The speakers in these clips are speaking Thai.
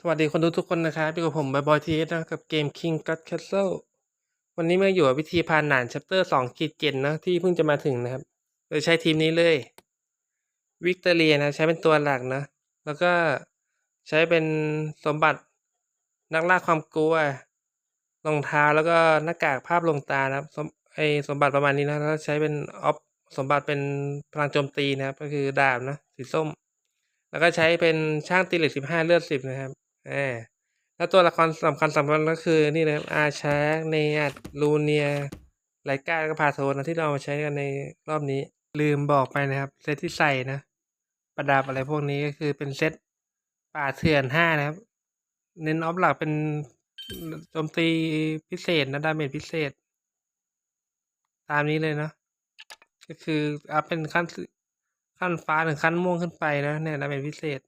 สวัสดีคนดูทุกคนนะครับอยู่กับผมบอยทีเอสนะกับเกม King God Castle วันนี้มาอยู่กับวิธีผ่านด่าน chapter สองขีดเจ็ดนะที่เพิ่งจะมาถึงนะครับโดยใช้ทีมนี้เลยวิกตอเรียนะใช้เป็นตัวหลักนะ แล้วก็ใช้เป็นสมบัตินักล่าความกลัวรองเท้าแล้วก็หน้ากากภาพลงตานะครับสมไอสมบัติประมาณนี้นะแล้วใช้เป็นออฟสมบัติเป็นพลังโจมตีนะครับ ก็คือดาบนะสีส้ม แล้วก็ใช้เป็นช่างตีเหล็กสิบห้าเลือดสิบนะครับ อ่าแล้วตัวละครสำคัญสำคัญก็คือนี่นะครับอาชาเนียลูเนียไลกาก็พาโทนะที่เรามาใช้กันในรอบนี้ ลืมบอกไปนะครับ เซตที่ใส่นะ ประดับอะไรพวกนี้ก็คือเป็นเซตป่าเถื่อนห้านะครับ เน้นออฟหลักเป็นโจมตีพิเศษนะดาเมจพิเศษ ตามนี้เลยเนาะก็คืออัพเป็นขั้นขั้นฟ้าถึงขั้นม่วงขึ้นไปนะเนี่ยดาเมจพิเศษ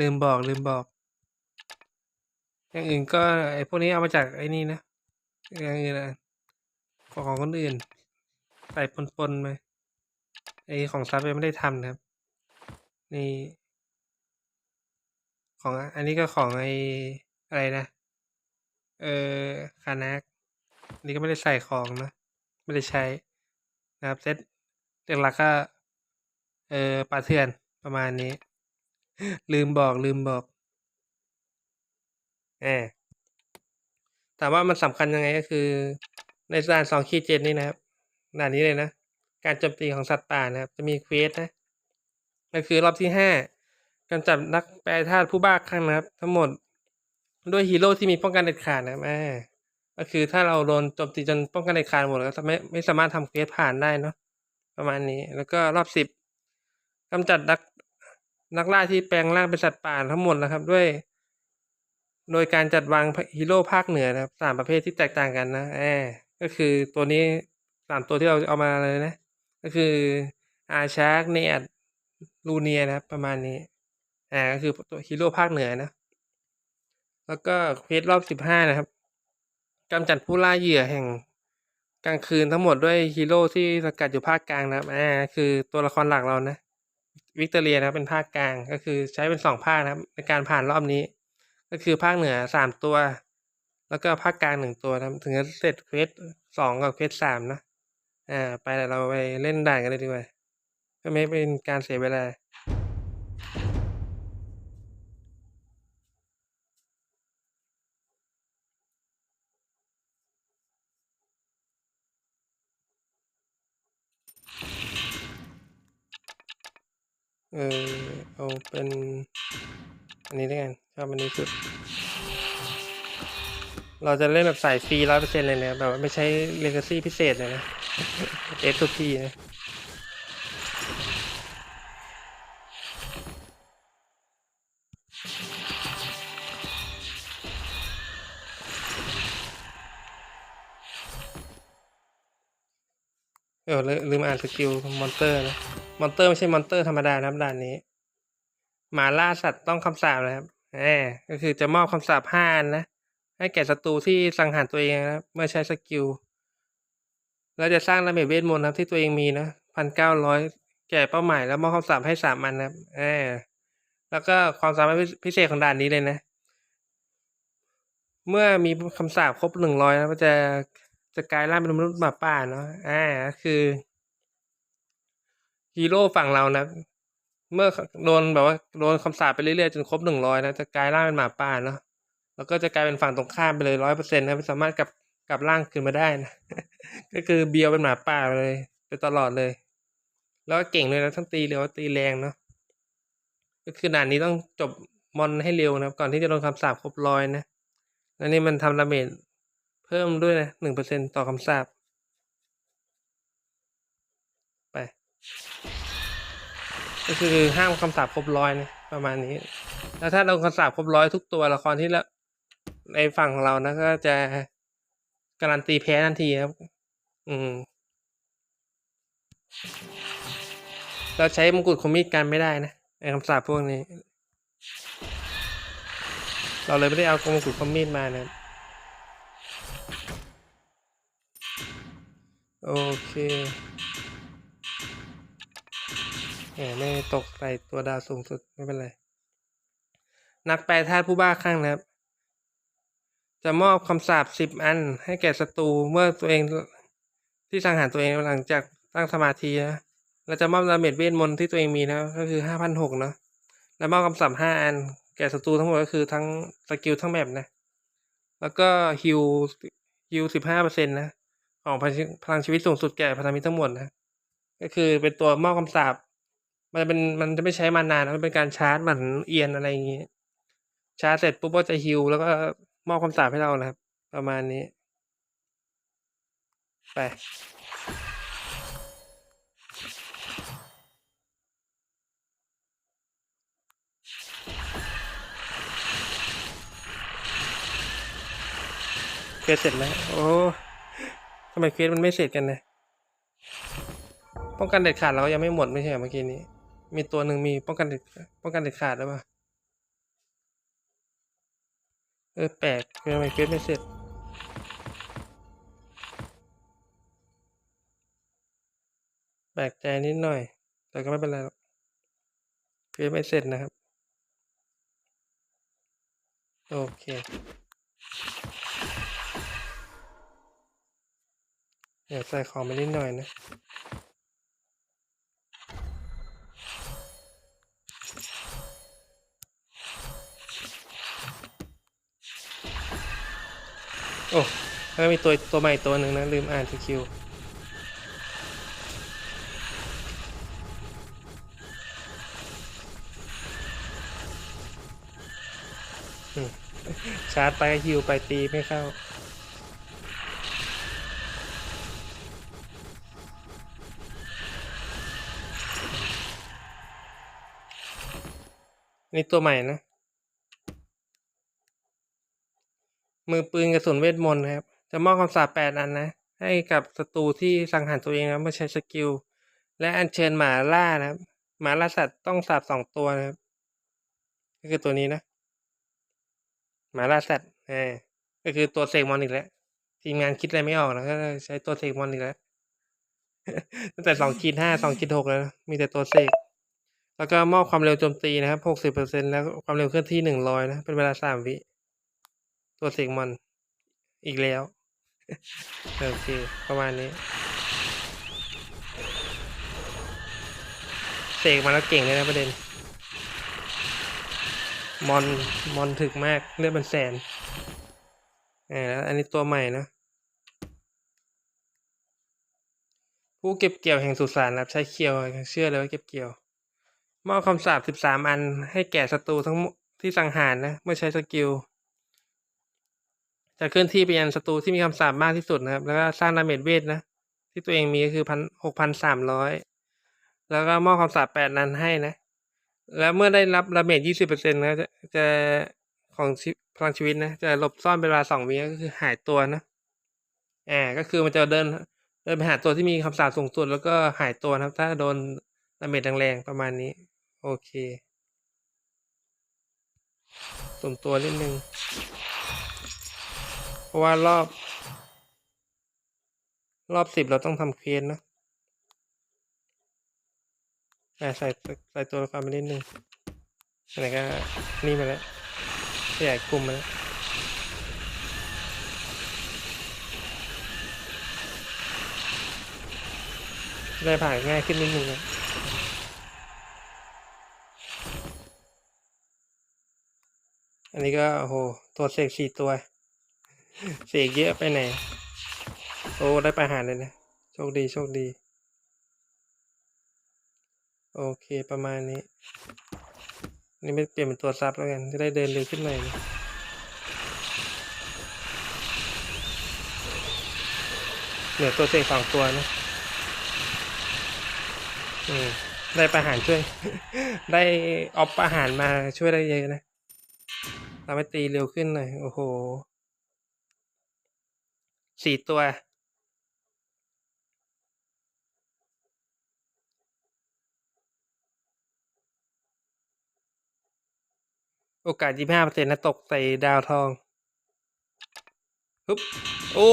ลืมบอกลืมบอก อย่างอื่นก็ไอพวกนี้เอามาจากไอ้นี่นะอย่างอื่นนะของของคนอื่น ใส่ปนๆไปไอของซับยังไม่ได้ทำนะครับ นี่ ของอันนี้ก็ของไออะไรนะ เออคานักนนี้ก็ไม่ได้ใส่ของนะ ไม่ได้ใช้นะครับเซตหลักก็ เออปลาเถื่อนประมาณนี้ ลืมบอกลืมบอก แอแต่ว่ามันสำคัญยังไงก็คือ ในด่านสองขีดเจ็ดนี่นะครับด่านนี้เลยนะ การโจมตีของสัตว์ป่านะครับ จะมีเควสนะก็คือรอบที่ห้ากำจัดนักแปรธาตุผู้บ้าคลั่งนะครับ ทั้งหมดด้วยฮีโร่ที่มีป้องกันเด็ดขาดนะครับอ่ก็คือถ้าเราโดนโจมตีจนป้องกันเด็ดขาดหมดแล้วไม่ไม่สามารถทำเควสผ่านได้เนาะประมาณนี้ แล้วก็รอบสิบกำจัดนักนักล่าที่แปลงร่างเป็นสัตว์ป่าทั้งหมดนะครับ ด้วย โดยการจัดวางฮีโร่ภาคเหนือนะครับสามประเภทที่แตกต่างกันนะแอก็คือตัวนี้สามตัวที่เราเอามาเลยนะ ก็คืออาชาร์กเนียดลูเนียนะครับ ประมาณนี้อ่าก็คือตัวฮีโร่ภาคเหนือนะ แล้วก็เควสรอบสิบห้านะครับกำจัดผู้ล่าเหยื่อแห่งกลางคืนทั้งหมดด้วยฮีโร่ที่สกัดอยู่ภาคกลางนะครับอ่าคือตัวละครหลักเรานะ วิกตอเรียนะครับเป็นภาคกลางก็คือใช้เป็นสองภาคนะครับในการผ่านรอบนี้ ก็คือภาคเหนือสามตัว แล้วก็ภาคกลางหนึ่งตัวนะถึงจะเสร็จเควสสองกับเควสสามนะอ่าไปเดี๋ยวเราไปเล่นด่านกันเลยดีกว่าเพื่อไม่เป็นการเสียเวลาเออเอาเป็น อันนี้ด้วยกันชอบอันนี้สุด เราจะเล่นแบบสายฟรีร้อยเปอร์เซ็นต์เลยนะแบบว่ไม่ใช้เลกาซี่พิเศษเลยนะเอฟทุกทีนะเออลืมอ่านสกิลมอนเตอร์นะ มอนเตอร์ไม่ใช่มอนเตอร์ธรรมดานะด่านนี้ หมาล่าสัตว์ต้องคำสาปนะครับแหมก็คือจะมอบคำสาปห้าอันนะ ให้แก่ศัตรูที่สังหารตัวเองนะครับ เมื่อใช้สกิล แล้วจะสร้างระเบิดเวทมนต์ครับที่ตัวเองมีนะพันเก้าร้อยแก่เป้าหมายแล้วมอบคำสาปให้สามอันนะครับแหมแล้วก็ความสามารถพิเศษของด่านนี้เลยนะ เมื่อมีคำสาปครบหนึ่งร้อยนะมันจะจะกลายร่างเป็นมนุษย์หมาป่าเนาะอ่าก็คือฮีโร่ฝั่งเรานะ เมื่อโดนแบบว่าโดนคำสาปไปเรื่อยๆจนครบหนึ่งร้อยนะจะกลายร่างเป็นหมาป่าเนาะแล้วก็จะกลายเป็นฝั่งตรงข้ามไปเลยร้อยเปอร์เซ็นต์นะไม่สามารถกลับกลับร่างคืนมาได้นะก็คือเบียวเป็นหมาป่าไปเลยไปตลอดเลย แล้วก็เก่งเลยนะทั้งตีเร็วตีแรงเนาะก็คือด่านนี้ต้องจบมอนให้เร็วนะครับ ก่อนที่จะโดนคำสาปครบร้อยนะแล้วนี่มันทำดาเมจเพิ่มด้วยนะหนึ่งเปอร์เซ็นต่อคำสาปไป ก็คือห้ามคำสาปครบร้อยนะประมาณนี้ แล้วถ้าโดนคำสาปครบร้อยทุกตัวละครที่ละในฝั่งของเรานะก็จะการันตีแพ้ทันทีครับ อืม เราใช้มงกุฎคมมีดกันไม่ได้นะไอ้คำสาปพวกนี้ เราเลยไม่ได้เอามงกุฎคมมีดมานะโอเค ไม่ตกใส่ตัวดาวสูงสุดไม่เป็นไร นักแปลธาตุผู้บ้าคลั่งนะครับ จะมอบคำสาปสิบอัน ให้แก่ศัตรูเมื่อตัวเองที่สังหารตัวเองหลังจากตั้งสมาธินะและจะมอบดาเมจเวทมนต์ที่ตัวเองมีนะก็คือห้าพันหกเนาะและมอบคำสาปห้าอัน แก่ศัตรูทั้งหมดก็คือทั้งสกิลทั้งแบบนะ แล้วก็ฮิวฮิวสิบห้าเปอร์เซ็นต์นะของพลังชีพลังชีวิตสูงสุดแก่พันธมิตรทั้งหมดนะก็คือเป็นตัวมอบคำสาป มันจะเป็นมันจะไม่ใช้มานานมันเป็นการชาร์จเหมือนเอียนอะไรอย่างเงี้ยชาร์จเสร็จปุ๊บก็จะฮิวแล้วก็มอบคำสาปให้เรานะครับ ประมาณนี้ ไปเควสเสร็จแล้ว โอ้ทำไมเควสมันไม่เสร็จกันนะ ป้องกันเด็ดขาดเราก็ยังไม่หมดไม่ใช่เหรอเมื่อกี้นี้ มีตัวหนึ่งมีป้องกันเด็ดป้องกันเด็ดขาดหรือเปล่าเออแปลกทำไมเควสไม่เสร็จแปลกใจนิดหน่อย แต่ก็ไม่เป็นไรหรอกเควสไม่เสร็จนะครับ โอเคเดี๋ยวใส่ของไปนิดหน่อยนะ โอ้แล้วมีตัวตัวใหม่ตัวหนึ่งนะ ลืมอ่านสกิลชาร์จไปฮิวไปตีไม่เข้านี่ตัวใหม่นะ มือปืนกระสุนเวทมนต์นะครับ จะมอบคำสาปแปดอันนะ ให้กับศัตรูที่สังหารตัวเองนะเมื่อใช้สกิล และอัญเชิญหมาล่านะครับ หมาล่าสัตว์ต้องสาบสองตัวนะครับก็คือตัวนี้นะ หมาล่าสัตว์เออก็คือตัวเสกมอนอีกแล้วทีมงานคิดอะไรไม่ออกนะก็ใช้ตัวเสกมอนอีกแล้วตั้งแต่สองขีดห้าสองขีดหกแล้ว มีแต่ตัวเสกแล้วก็มอบความเร็วโจมตีนะครับหกสิบเปอร์เซ็นแล้วความเร็วเคลื่อนที่หนึ่งร้อยนะ เป็นเวลาสามวิ ตัวเสกมอนอีกแล้ว โอเค ประมาณนี้เสกมาแล้วเก่งเลยนะประเด็น มอน มอนถึกมากเลือดมันแสนอ่าแล้วอันนี้ตัวใหม่นะ ผู้เก็บเกี่ยวแห่งสุสานรับใช้เคียว เชื่อเลยว่าเก็บเกี่ยว มอบคำสาปสิบสามอันให้แก่ศัตรูทั้งที่สังหารนะ เมื่อใช้สกิล จะเคลื่อนที่ไปยังศัตรูที่มีคำสาปมากที่สุดนะครับ แล้วก็สร้างดาเมจเวทนะ ที่ตัวเองมีก็คือพันหกพันสามร้อยแล้วก็มอบคำสาปแปดนั้นให้นะ แล้วเมื่อได้รับดาเมจยี่สิบเปอร์เซ็นต์นะจะจะของพลังชีวิตนะ จะหลบซ่อนเป็นเวลาสองวิก็คือหายตัวนะอ่าก็คือมันจะเดินเดินไปหาตัวที่มีคำสาปสูงสุดแล้วก็หายตัวนะครับ ถ้าโดนดาเมจแรงๆประมาณนี้ โอเคสุ่มตัวนิดนึง เพราะว่ารอบ รอบสิบเราต้องทำเควสนะอ่าใส่ใส่ตัวละครไปนิดนึงไหนก็นี่มาแล้วขยายกลุ่มมาแล้วได้ผ่านง่ายขึ้นนิดนึงนะอันนี้ก็โอ้โหตัวเสกสี่ตัว เสกเยอะไปไหน โอ้ ได้ประหารเลยนะ โชคดี โชคดี โอเคประมาณนี้ นี่ไม่เปลี่ยนเป็นตัวซับแล้วกัน จะได้เดินเร็วขึ้นหน่อยนะเหลือตัวเสกสองตัวนะ อืมได้ประหารช่วย ได้ออฟประหารมาช่วยได้เยอะนะทำให้ตีเร็วขึ้นหน่อย โอ้โห สี่ตัว โอกาสยี่ห้าเปอร์เซ็นต์นะตกใส่ดาวทองฮึบโอ้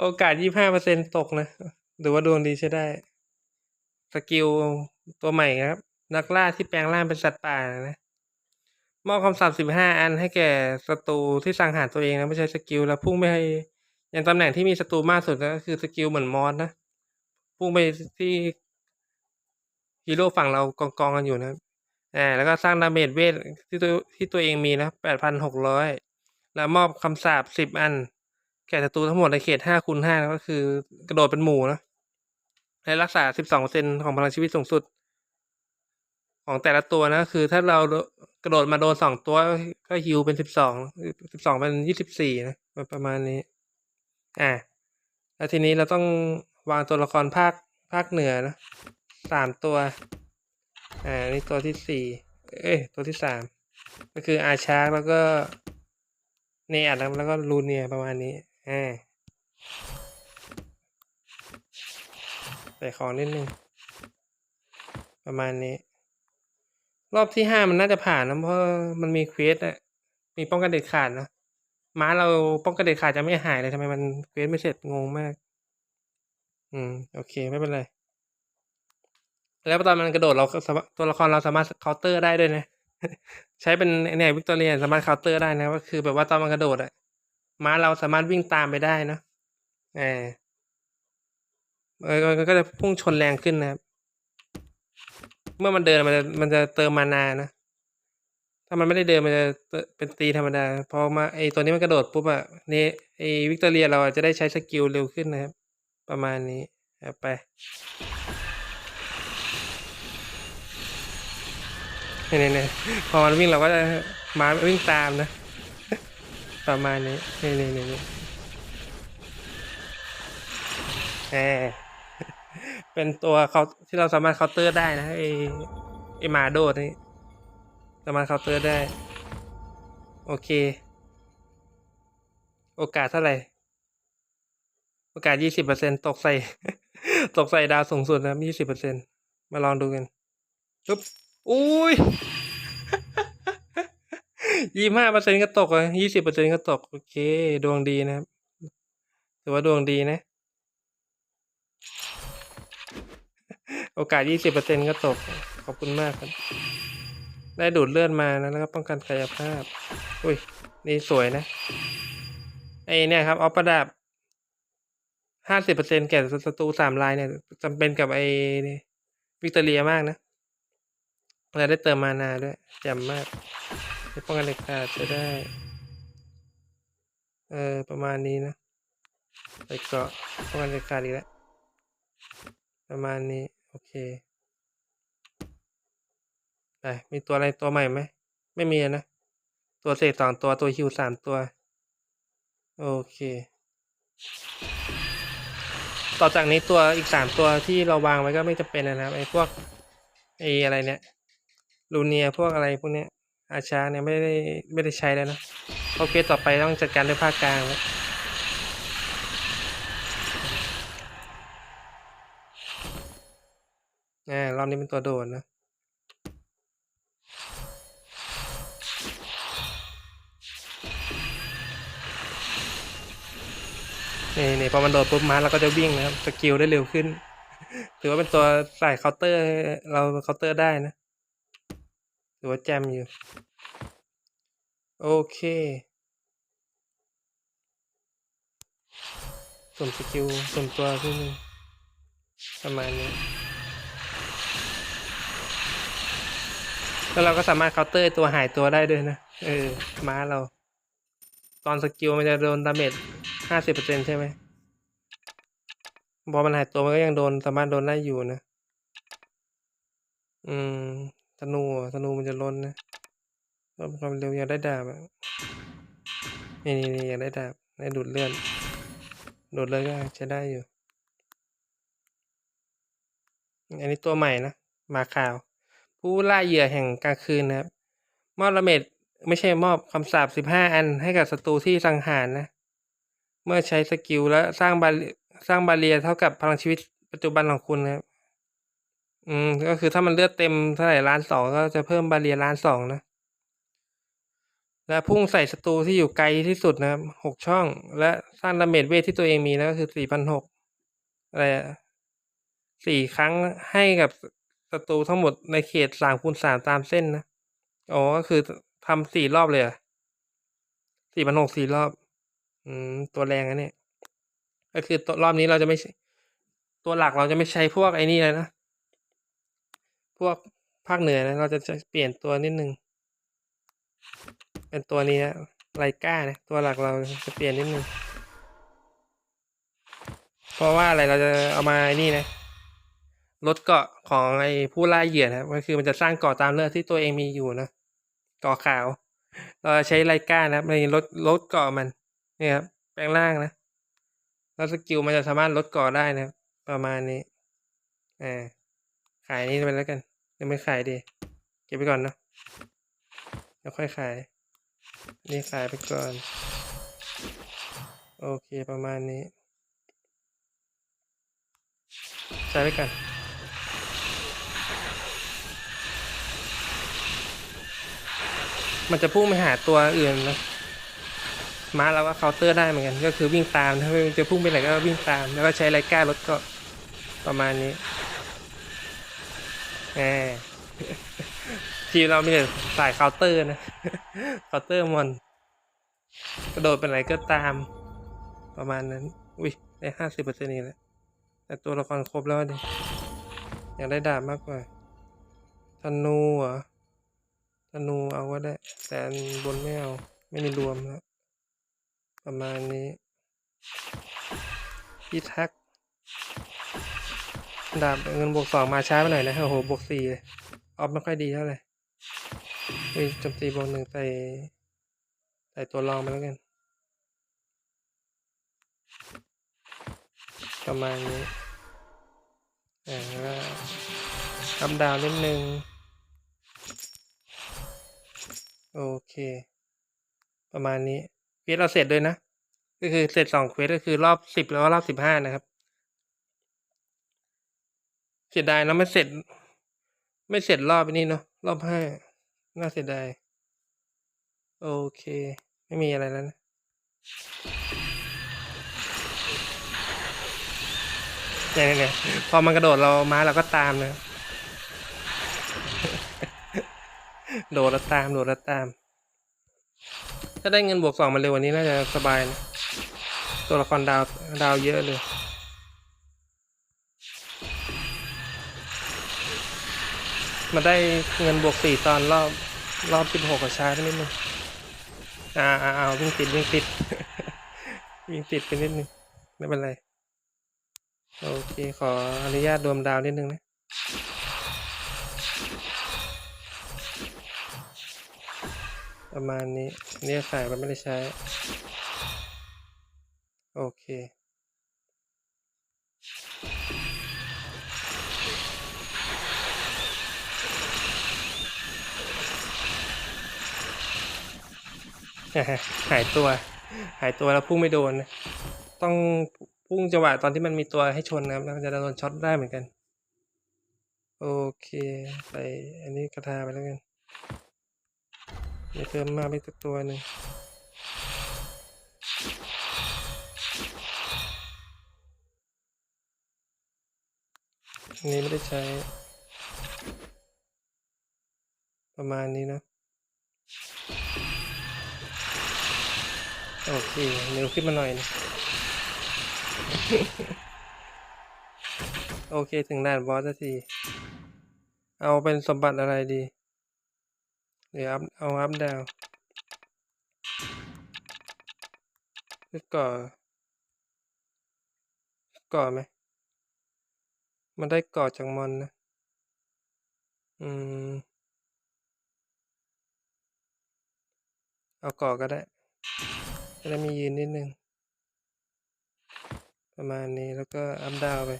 โอกาสยี่ห้าเปอร์เซ็นตกนะหรือว่าดวงดีใช้ได้ สกิลตัวใหม่ครับ นักล่าที่แปลงร่างเป็นสัตว์ป่านะ มอบคำสั่งสิบห้าอันให้แก่ศัตรูที่สังหารตัวเองนะไม่ใช่สกิลแล้วพุ่งไปให้อย่างตำแหน่งที่มีศัตรูมากสุดก็คือสกิลเหมือนมอสนะ พุ่งไปที่ฮีโร่ฝั่งเรากองกองกันอยู่นะอ่าแล้วก็สร้างดาเมจเวทที่ตัวที่ตัวเองมีนะแปดพันหกร้อยแล้วมอบคำสาปสิบอัน แก่ศัตรูทั้งหมดในเขตห้าคูณห้าก็คือกระโดดเป็นหมู่นะและรักษาสิบสองเซนของพลังชีวิตสูงสุด ของแต่ละตัวนะคือถ้าเรา กระโดดมาโดนสองตัวก็ฮิวเป็นสิบสองสิบสองเป็นยี่สิบสี่นะประมาณนี้ อ่าแล้วทีนี้เราต้องวางตัวละครภาคภาคเหนือนะสามตัว อ่า นี่ตัวที่สี่เอ้ยตัวที่สามก็คืออาชาร์กแล้วก็เนอัดแล้วก็ลูเนียประมาณนี้ อ่าใส่ของนิดนึง ประมาณนี้ รอบที่ห้ามันน่าจะผ่านนะเพราะมันมีเควสอะมีป้องกันเด็ดขาดนะม้าเราป้องกันเด็ดขาดจะไม่หายเลยทำไมมันเควสไม่เสร็จงงมาก อืม โอเคไม่เป็นไร แล้วตอนมันกระโดดเราตัวละครเราสามารถเคาน์เตอร์ได้ด้วยนะ ใช้เป็นเนี่ยวิกตอเรียสามารถเคาน์เตอร์ได้นะก็คือ แบบว่าตอนมันกระโดดอะม้าเราสามารถวิ่งตามไปได้นะเออก็จะพุ่งชนแรงขึ้นนะครับ เมื่อมันเดินมันจะมันจะเติมมานานะ ถ้ามันไม่ได้เดินมันจะเป็นตีธรรมดา พอมาไอตัวนี้มันกระโดดปุ๊บอะนี่ไอวิกตอเรียเราจะได้ใช้สกิลเร็วขึ้นนะครับ ประมาณนี้ไปเนี่ยเนี่ยพอมันวิ่งเราก็จะมาวิ่งตามนะ ประมาณนี้เนี่ยเนี่นี่นี่แหม เป็นตัวเขาที่เราสามารถเคาน์เตอร์ได้นะไอไอมาโดดนี่สามารถเคาน์เตอร์ได้ โอเค โอกาสเท่าไหร่ โอกาสยี่สิบเปอร์เซ็นตกใส่ ตกใส่ดาวสูงสุดนะยี่สิบเปอร์เซ็นมาลองดูกันปึ๊บอุ้ยยี่ห้าเปอร์เซ็นก็ตกอะยี่สิบเปอร์เซ็นก็ตก โอเค ดวงดีนะครับ ถือว่าดวงดีนะ โอกาสยี่สิบเปอร์เซ็นก็ตก ขอบคุณมากครับ ได้ดูดเลือดมานะ แล้วก็ป้องกันกายภาพ อุ้ย นี่สวยนะ ไอเนี่ยครับ ออฟประดับห้าสิบเปอร์เซ็นแก่ศัตรูสามลายเนี่ยจำเป็นกับไอวิกตอเรียมากนะเราได้เติมมานาด้วยแจ่มมากป้องกันเด็กขาดจะได้ เออประมาณนี้นะไปเกาะป้องกันเด็กขาดอีกแล้วประมาณนี้ โอเคไปมีตัวอะไรตัวใหม่ไหม ไม่มีนะ ตัวเศษสองตัวตัวฮิวสามตัว โอเค ต่อจากนี้ตัวอีกสามตัวที่เราวางไว้ก็ไม่จะเป็นนะครับไอ้พวกไอ้อะไรเนี่ยลูเนียพวกอะไรพวกเนี้ยอาชาเนี่ยไม่ได้ไม่ได้ใช้แล้วนะโอเคต่อไปต้องจัดการด้วยภาคกลางแล้ว อ่ารอบนี้เป็นตัวโดดนะนี่นี่พอมันโดดปุ๊บมาเราก็จะวิ่งนะครับสกิลได้เร็วขึ้น ถือว่าเป็นตัวใส่เคาน์เตอร์ เราเคาน์เตอร์ได้นะถือว่าแจมอยู่ โอเคส่วนสกิลส่วนตัวขึ้นประมาณนี้ แล้วเราก็สามารถเคาน์เตอร์ตัวหายตัวได้ด้วยนะ เออ ม้าเรา ตอนสกิลมันจะโดนดาเมจห้าสิบเปอร์เซ็นใช่ไหมพอมันหายตัวมันก็ยังโดนสามารถโดนได้อยู่นะ อืมธนูธนูมันจะล้นนะเพิ่มความเร็วอยากได้ดาบอะนี่นี่นี่อยากได้ดาบได้ดูดเลือดดูดเลือดก็ใช้ได้อยู่ อันนี้ตัวใหม่นะ มาขาว ผู้ล่าเหยื่อแห่งกลางคืนนะครับ มอบระเมดไม่ใช่มอบคำสาปสิบห้าอันให้กับศัตรูที่สังหารนะ เมื่อใช้สกิลและสร้างบาสร้างบาเรียเท่ากับพลังชีวิตปัจจุบันของคุณนะครับ อืม ก็คือถ้ามันเลือดเต็มเท่าไหร่ล้านสองก็จะเพิ่มบาเรียล้านสองนะ และพุ่งใส่ศัตรูที่อยู่ไกลที่สุดนะครับหกช่อง และสร้างดาเมจเวทที่ตัวเองมีนะก็คือสี่พันหกอะไรอะสี่ครั้งให้กับ ศัตรูทั้งหมดในเขตสามคูณสามตามเส้นนะ อ๋อ ก็คือทำสี่รอบเลยเหรสี่พันหกสี่รอบ อืม ตัวแรงนะเนี่ยก็คือตัวรอบนี้เราจะไม่ ตัวหลักเราจะไม่ใช้พวกไอ้นี่เลยนะ พวกภาคเหนือนะ เราจะเปลี่ยนตัวนิดนึง เป็นตัวนี้นะไลก้านะ ตัวหลักเราจะเปลี่ยนนิดนึง เพราะว่าอะไรเราจะเอามาไอ้นี่นะ ลดเกาะของไอ้ผู้ล่าเหยื่อนะครับก็คือมันจะสร้างเกาะตามเลือดที่ตัวเองมีอยู่นะเกาะขาว เราใช้ไลก้านะครับในลดลดเกาะมันนี่ครับแปลงร่างนะ แล้วสกิลมันจะสามารถลดเกาะได้นะครับประมาณนี้อ่าขายนี้ไปแล้วกันยังไม่ขายดีเก็บไปก่อนเนาะแล้วค่อยขาย นี่ขายไปก่อน โอเคประมาณนี้ ใช้ไปกัน มันจะพุ่งไปหาตัวอื่นนะม้าเราก็เคาน์เตอร์ได้เหมือนกัน ก็คือวิ่งตามถ้ามันจะพุ่งไปไหนก็วิ่งตาม แล้วก็ใช้ไรก้ารถก็ประมาณนี้แหมทีเรามีแต่สายเคาน์เตอร์นะเคาน์เตอร์มอนกระโดดไปไหนก็ตาม ประมาณนั้น อุ้ยได้ห้าสิบเปอร์เซ็นต์นี่แหละแต่ตัวละครครบแล้วดิอยากได้ดาบมากกว่าธนูเหรอ ธนูเอาก็ได้ แต่อันบนไม่เอา ไม่มีรวมแล้วประมาณนี้พิทักษ์ดาบเงินบวกสองมาช้าไปหน่อยนะโอ้โหบวกสี่เลยออฟไม่ค่อยดีเท่าไหร่เฮ้ยโจมตีบวกหนึ่งใส่ใส่ตัวรองไปแล้วกัน ประมาณนี้อ่าแล้วทำดาวนิดนึง โอเค ประมาณนี้เควสเราเสร็จด้วยนะ ก็คือเสร็จสองเควสก็คือรอบสิบแล้วก็รอบสิบห้านะครับ เสียดายเนอะไม่เสร็จ ไม่เสร็จรอบนี้เนาะรอบห้าน่าเสียดาย โอเค ไม่มีอะไรแล้วนะเนี่ยเนี่ยเนี่ยพอมันกระโดดเราม้าเราก็ตามนะ โดดแล้วตามโดดแล้วตาม ถ้าได้เงินบวกสองมาเร็วกวันนี้น่าจะสบายนะตัวละครดาวดาวเยอะเลยมาได้เงินบวกสี่ตอนรอบรอบสิบหกกับช้าไปนิดนึงอ่าอ่าเอาวิ่งติดวิ่งติดวิ่งติดไปนิดนึงไม่เป็นไร โอเค ขออนุญาตรวมดาวนิดนึงนะ ประมาณนี้ เนี่ยขายมันไม่ได้ใช้ โอเคหายตัว หายตัวแล้วพุ่งไม่โดนนะต้องพุ่งจังหวะตอนที่มันมีตัวให้ชนนะครับแล้วมันจะโดนช็อตได้เหมือนกัน โอเค ใส่อันนี้กระทาไปแล้วกัน มีเพิ่มมาไปสักตัวหนึ่งอันนี้ไม่ได้ใช้ ประมาณนี้นะ โอเคเร็วขึ้นมาหน่อยนะโอเคถึงด่านบอสสักที เอาเป็นสมบัติอะไรดี เดี๋ยวอัพเอาอัพดาวก็ก่อ ก่อไหม มันได้ก่อจากมอนนะ อืม เอาก่อก็ได้จะได้มียืนนิดนึง ประมาณนี้แล้วก็อัพดาวไป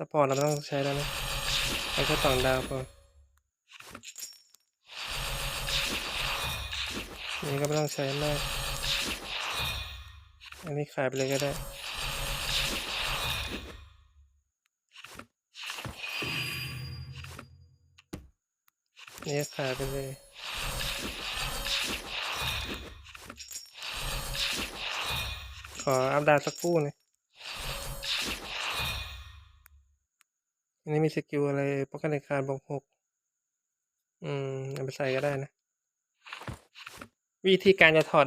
ถ้าพอเราไม่ต้องใช้แล้วนะใช้แค่สองดาวพอนนี้ก็ไม่ต้องใช้มาก อันนี้ขายไปเลยก็ได้ นี่ขายไปเลยขออัปดาสักคู่นะ อันนี้มีสกิลอะไรป้องกันในการบวกหกอืมเอาไปใส่ก็ได้นะ วิธีการจะถอด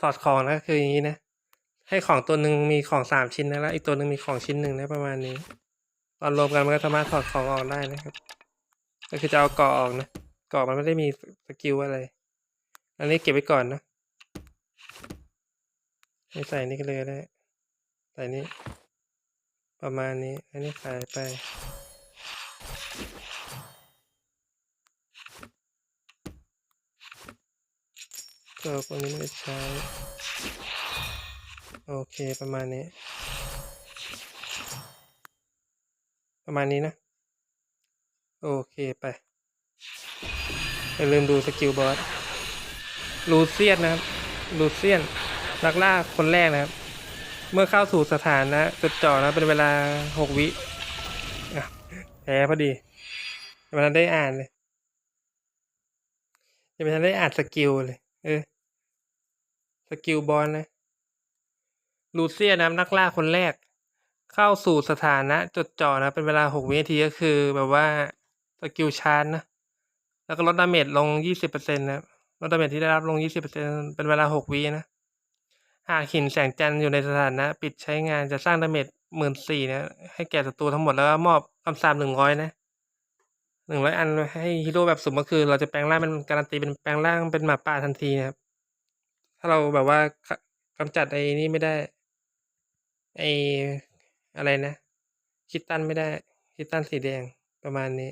ถอดของนะคืออย่างนี้นะ ให้ของตัวหนึ่งมีของสามชิ้นนะแล้วอีกตัวหนึ่งมีของชิ้นหนึ่งนะประมาณนี้ ตอนรวมกันมันก็สามารถถอดของออกได้นะครับ ก็คือจะเอาเกาะออกนะเกาะมันไม่ได้มีสกิลอะไร อันนี้เก็บไว้ก่อนนะไม่ใส่นี่ก็เลยได้ใส่นี้ ประมาณนี้ อันนี้ขายไปก็พวกนี้ไม่ได้ใช้ โอเคประมาณนี้ ประมาณนี้นะ โอเคไปอย่าลืมดูสกิลบอสลูเซียนนะครับ ลูเซียนนักล่าคนแรกนะครับ เมื่อเข้าสู่สถานะจดจ่อนะเป็นเวลาหกวิอะแพ้พอดียังไม่ทันได้อ่านเลยยังไม่ทันได้อ่านสกิลเลย เออ สกิลบอลนะลูเซียนะนักล่าคนแรก เข้าสู่สถานะจดจ่อนะ เป็นเวลาหกวินาทีก็คือ แบบว่าสกิลชาร์จนะ แล้วก็ลดดาเมจลงยี่สิบเปอร์เซ็นต์นะลดดาเมจที่ได้รับลงยี่สิบเปอร์เซ็นเป็นเวลาหกวินะ หากหินแสงจันทร์อยู่ในสถานะ ปิดใช้งานจะสร้างดาเมจหมื่นสี่นะ ให้แก่ศัตรูทั้งหมดแล้วก็มอบคำสาปหนึ่งร้อยนะหนึ่งร้อยอันให้ฮีโร่แบบสุ่มก็คือ เราจะแปลงร่างเป็นการันตีเป็นแปลงร่างเป็นหมาป่าทันทีนะครับ ถ้าเราแบบว่ากำจัดไอ้นี่ไม่ได้ไอ้อะไรนะ คิดตันไม่ได้ คิดตันสีแดงประมาณนี้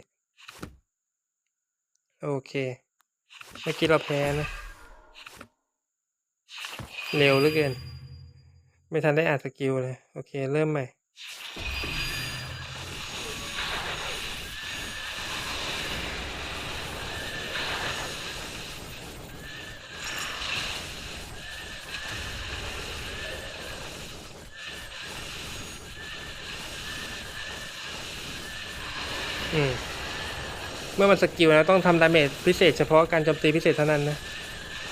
โอเค เมื่อกี้เราแพ้นะ เร็วเหลือเกิน ไม่ทันได้อ่านสกิลเลย โอเค เริ่มใหม่ อืม เมื่อมันสกิลแล้วต้องทำดาเมจพิเศษเฉพาะการโจมตีพิเศษเท่านั้นนะ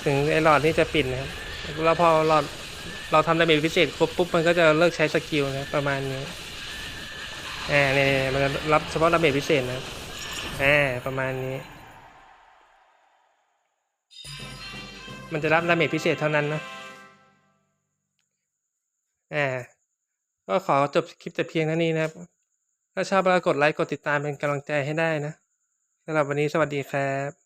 ถึงไอ้หลอดนี่จะปิดนะครับ แล้วพอหลอดเราทำดาเมจพิเศษครบปุ๊บมันก็จะเลิกใช้สกิลนะประมาณนี้อ่าเนี่ยมันรับเฉพาะดาเมจพิเศษนะอ่าประมาณนี้ มันจะรับดาเมจพิเศษเท่านั้นนะอ่าก็ขอจบคลิปแต่เพียงเท่านี้นะครับ ถ้าชอบก็กดไลค์กดติดตามเป็นกำลังใจให้ได้นะสำหรับวันนี้สวัสดีครับ